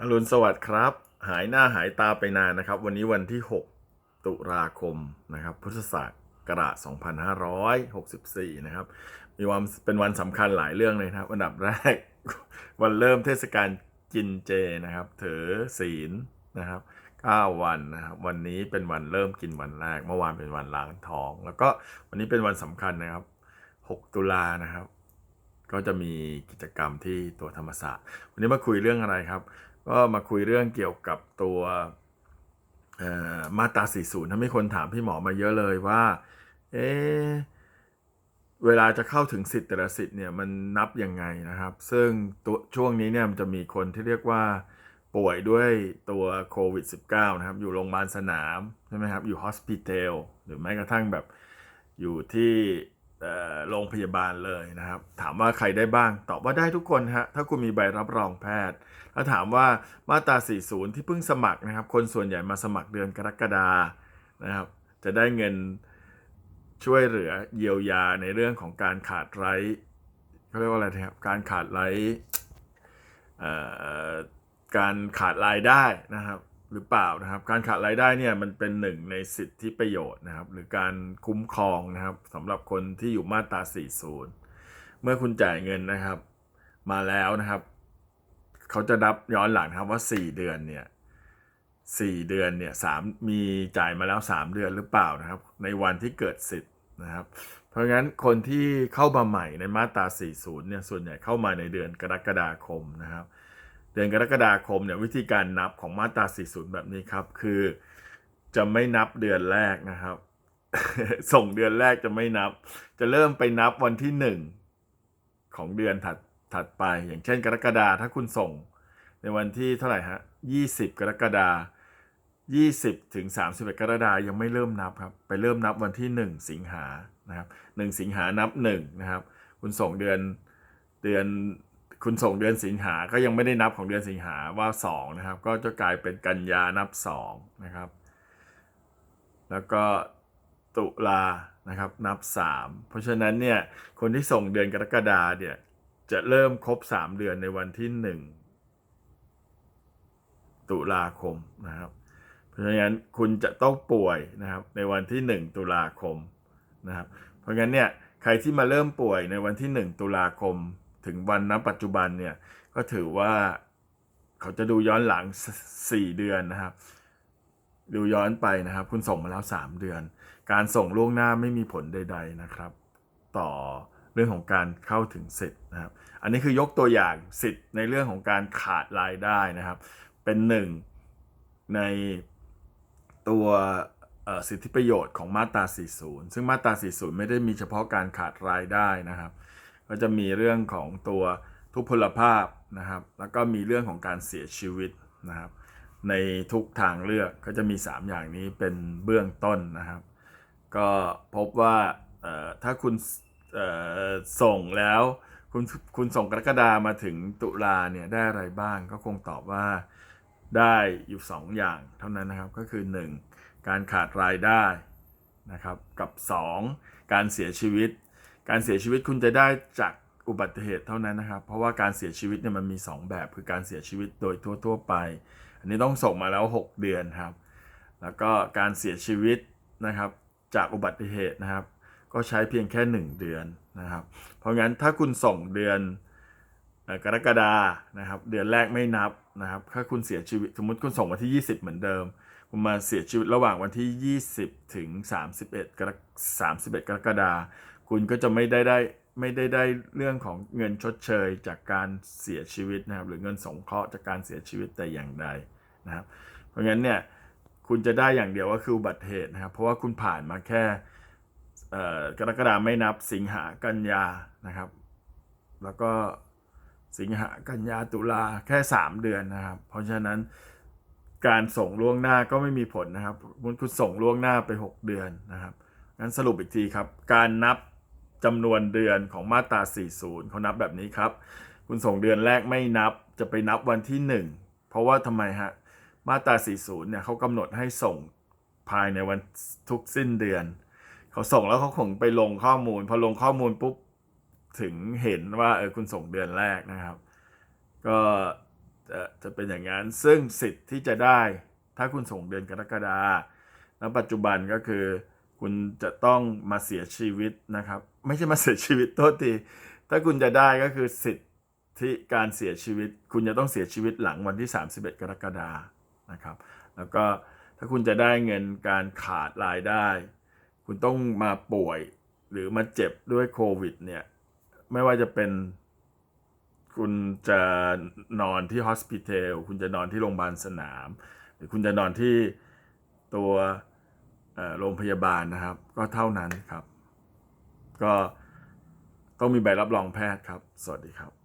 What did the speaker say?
อรุณสวัสดิ์ครับ หายหน้าหายตาไปนานนะครับ วันนี้วันที่ 6 ตุลาคมนะครับ พุทธศักราช2564 นะครับ มีควันเป็นวันสำคัญหลายเรื่องเลยนะครับ อันดับแรก วันเริ่มเทศกาลกินเจนะครับ ถือศีลนะครับ 9 วันนะครับ วันนี้เป็นวันเริ่มกินวันแรก เมื่อวานเป็นวันล้างท้อง แล้วก็วันนี้เป็นวันสำคัญนะครับ 6 ตุลานะครับ ก็จะมีกิจกรรมที่ตัวธรรมศาสตร์ วันนี้มาคุยเรื่องอะไรครับ ก็มาคุยเรื่องเกี่ยวกับตัวมาตรา 40ถ้ามีคนถามพี่หมอมาเยอะเลยว่า เอ๊ะเวลาจะเข้าถึงสิทธิ์แต่ละสิทธิ์เนี่ยมันนับยังไงนะครับ ซึ่งตัวช่วงนี้เนี่ยมันจะมีคนที่เรียกว่าป่วยด้วยตัวโควิด -19 นะครับ อยู่โรงพยาบาลสนามใช่ไหมครับ อยู่ฮอสพิทอลหรือแม้กระทั่งแบบอยู่ที่ โรงพยาบาลเลยนะครับ ถามว่าใครได้บ้าง ตอบว่าได้ทุกคนฮะถ้าคุณมีใบรับรองแพทย์ถ้าถามว่ามาตรา 40 ที่เพิ่งสมัครนะครับ คนส่วนใหญ่มาสมัครเดือนกรกฎานะครับ จะได้เงินช่วยเหลือเยียวยาในเรื่องของการขาดไร้เขาเรียกว่าอะไรนะครับการขาดไร้การขาดรายได้นะครับ หรือเปล่านะครับ การขาดรายได้เนี่ยมันเป็นหนึ่งในสิทธิประโยชน์นะครับ หรือการคุ้มครองนะครับสำหรับคนที่อยู่มาตรา 40 เมื่อคุณจ่ายเงินนะครับ มาแล้วนะครับ เขาจะนับย้อนหลังครับว่า 4 เดือนเนี่ยสี่เดือนเนี่ยสามมีจ่ายมาแล้ว 3 เดือนหรือเปล่านะครับ ในวันที่เกิดสิทธิ์นะครับ เพราะงั้นคนที่เข้ามาใหม่ในมาตรา 40 เนี่ยส่วนใหญ่เข้ามาในเดือนกรกฎาคมนะครับ เดือนกรกฎาคมเนี่ยวิธีการนับของมาตรา 40 แบบนี้ครับ คือจะไม่นับเดือนแรกนะครับ ส่งเดือนแรกจะไม่นับ จะเริ่มไปนับวันที่ 1 ของเดือนถัดถัดไป อย่างเช่น กรกฎาถ้าคุณส่ง ในวันที่เท่าไหร่ฮะ 20 กรกฎา20ถึง31 กรกฎายังไม่เริ่มนับครับ ไปเริ่มนับวันที่ 1 สิงหานะครับ1สิงหานับ1นะครับ คุณส่งเดือนเดือน คุณส่งเดือนสิงหาก็ยังไม่ได้นับของเดือนสิงหาว่า 2 นะครับ ก็จะกลายเป็นกันยานับ 2 นะครับ แล้วก็ตุลานะครับนับ 3 เพราะฉะนั้นเนี่ยคนที่ส่งเดือนกรกฎาเนี่ยจะเริ่มครบ 3 เดือนในวันที่ 1 ตุลาคมนะครับ เพราะฉะนั้นคุณจะต้องป่วยนะครับในวันที่ 1 ตุลาคมนะครับ เพราะงั้นเนี่ยใครที่มาเริ่มป่วยในวันที่ 1 ตุลาคม ถึงวันณปัจจุบันเนี่ยก็ถือว่าเขาจะดูย้อนหลัง 4 เดือนนะครับ ดูย้อนไปนะครับ คุณส่งมาแล้ว 3 เดือน การส่งล่วงหน้าไม่มีผลใด ๆนะครับ ต่อเรื่องของการเข้าถึงสิทธิ์นะครับ อันนี้คือยกตัวอย่างสิทธิ์ในเรื่องของการขาดรายได้นะครับ เป็นหนึ่งในตัวสิทธิประโยชน์ของมาตรา 40 ซึ่งมาตรา 40 ไม่ได้มีเฉพาะการขาดรายได้นะครับ ก็จะมีเรื่องของตัวทุพพลภาพนะครับ แล้วก็มีเรื่องของการเสียชีวิตนะครับ ในทุกทางเลือกก็จะมี 3 อย่างนี้เป็นเบื้องต้นนะครับ ก็พบว่าถ้าคุณส่งแล้วคุณคุณส่งกรกฎามาถึงตุลาเนี่ยได้อะไรบ้างก็คงตอบว่าได้อยู่ 2 อย่างเท่านั้นนะครับก็คือ 1 การขาดรายได้นะครับกับ 2 การเสียชีวิต การเสียชีวิตคุณจะได้จากอุบัติเหตุเท่านั้นนะครับ เพราะว่าการเสียชีวิตเนี่ยมันมี 2 แบบคือการเสียชีวิตโดยทั่ว ๆ ไป อันนี้ต้องส่งมาแล้ว 6 เดือนครับ แล้วก็การเสียชีวิตนะครับจากอุบัติเหตุนะครับ ก็ใช้เพียงแค่ 1 เดือนนะครับ เพราะงั้นถ้าคุณส่งเดือนกรกฎานะครับ เดือนแรกไม่นับนะครับ ถ้าคุณเสียชีวิตสมมติคุณส่งวันที่ 20 เหมือนเดิม คุณมาเสียชีวิตระหว่างวันที่ 20 ถึง 31 กรก31กรกฎาคุ คุณก็จะไม่ได้ได้ไม่ได้ได้เรื่องของเงินชดเชยจากการเสียชีวิตนะครับหรือเงินสงเคราะห์จากการเสียชีวิตแต่อย่างใดนะครับ เพราะงั้นเนี่ยคุณจะได้อย่างเดียวก็คืออุบัติเหตุนะครับ เพราะว่าคุณผ่านมาแค่กรกฎาไม่นับสิงหากันยานะครับ แล้วก็สิงหากันยาตุลาแค่ 3 เดือนนะครับ เพราะฉะนั้นการส่งล่วงหน้าก็ไม่มีผลนะครับคุณคุณส่งล่วงหน้าไป 6 เดือนนะครับงั้นสรุปอีกทีครับ การนับ จำนวนเดือนของมาตรา 40เขานับแบบนี้ครับ คุณส่งเดือนแรกไม่นับ จะไปนับวันที่ 1 เพราะว่าทำไมฮะ มาตรา 40 เนี่ยเขากำหนดให้ส่งภายในวันทุกสิ้นเดือน เขาส่งแล้วเขาคงไปลงข้อมูล พอลงข้อมูลปุ๊บถึงเห็นว่าเออคุณส่งเดือนแรกนะครับ ก็จะจะเป็นอย่างนั้น ซึ่งสิทธิ์ที่จะได้ถ้าคุณส่งเดือนกรกฎาณปัจจุบันก็คือ คุณจะต้องมาเสียชีวิตนะครับ ไม่ใช่มาเสียชีวิตโทษทีถ้าคุณจะได้ก็คือสิทธิการเสียชีวิต คุณจะต้องเสียชีวิตหลังวันที่ 31 กรกฎานะครับ แล้วก็ถ้าคุณจะได้เงินการขาดรายได้ คุณต้องมาป่วยหรือมาเจ็บด้วยโควิดเนี่ยไม่ว่าจะเป็นคุณจะนอนที่ฮอสพิทอลคุณจะนอนที่โรงพยาบาลสนาม หรือคุณจะนอนที่ตัว โรงพยาบาลนะครับ ก็เท่านั้นครับ ก็ต้องมีใบรับรองแพทย์ครับ สวัสดีครับ